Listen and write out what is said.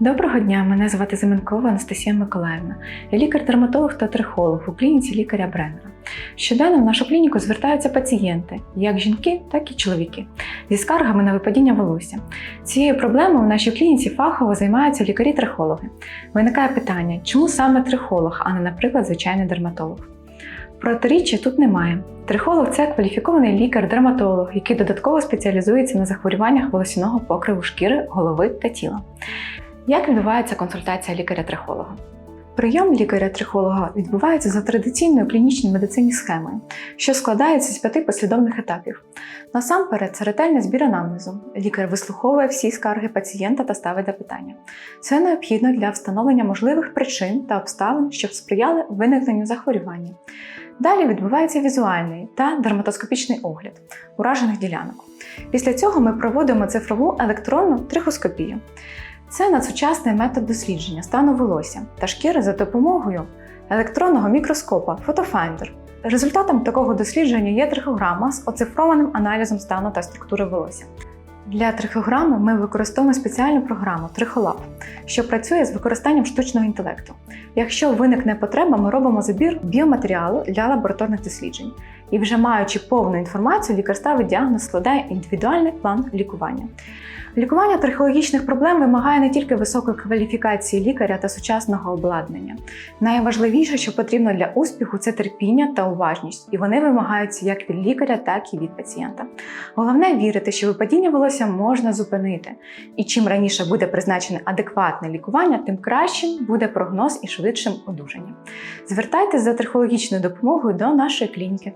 Доброго дня, мене звати Зименкова Анастасія Миколаївна. Я лікар-дерматолог та трихолог у клініці лікаря Бреннера. Щоденно в нашу клініку звертаються пацієнти, як жінки, так і чоловіки, зі скаргами на випадіння волосся. Цією проблемою в нашій клініці фахово займаються лікарі-трихологи. Виникає питання, чому саме трихолог, а не, наприклад, звичайний дерматолог? Протиріччя тут немає. Трихолог це кваліфікований лікар-дерматолог, який додатково спеціалізується на захворюваннях волосяного покриву шкіри, голови та тіла. Як відбувається консультація лікаря-трихолога? Прийом лікаря-трихолога відбувається за традиційною клінічній медицині схемою, що складається з п'яти послідовних етапів. Насамперед, це ретельний збір анамнезу. Лікар вислуховує всі скарги пацієнта та ставить запитання. Це необхідно для встановлення можливих причин та обставин, щоб сприяли виникненню захворювання. Далі відбувається візуальний та дерматоскопічний огляд уражених ділянок. Після цього ми проводимо цифрову електронну трихоскопію. Це надсучасний метод дослідження стану волосся та шкіри за допомогою електронного мікроскопа Photofinder. Результатом такого дослідження є трихограма з оцифрованим аналізом стану та структури волосся. Для трихограми ми використовуємо спеціальну програму Трихолаб, що працює з використанням штучного інтелекту. Якщо виникне потреба, ми робимо забір біоматеріалу для лабораторних досліджень. І вже маючи повну інформацію, лікар ставить діагноз, складає індивідуальний план лікування. Лікування трихологічних проблем вимагає не тільки високої кваліфікації лікаря та сучасного обладнання. Найважливіше, що потрібно для успіху, це терпіння та уважність, і вони вимагаються як від лікаря, так і від пацієнта. Головне вірити, що випадіння волосся можна зупинити, і чим раніше буде призначене адекватне лікування, тим кращим буде прогноз і швидшим одужанням. Звертайтеся за трихологічною допомогою до нашої клініки.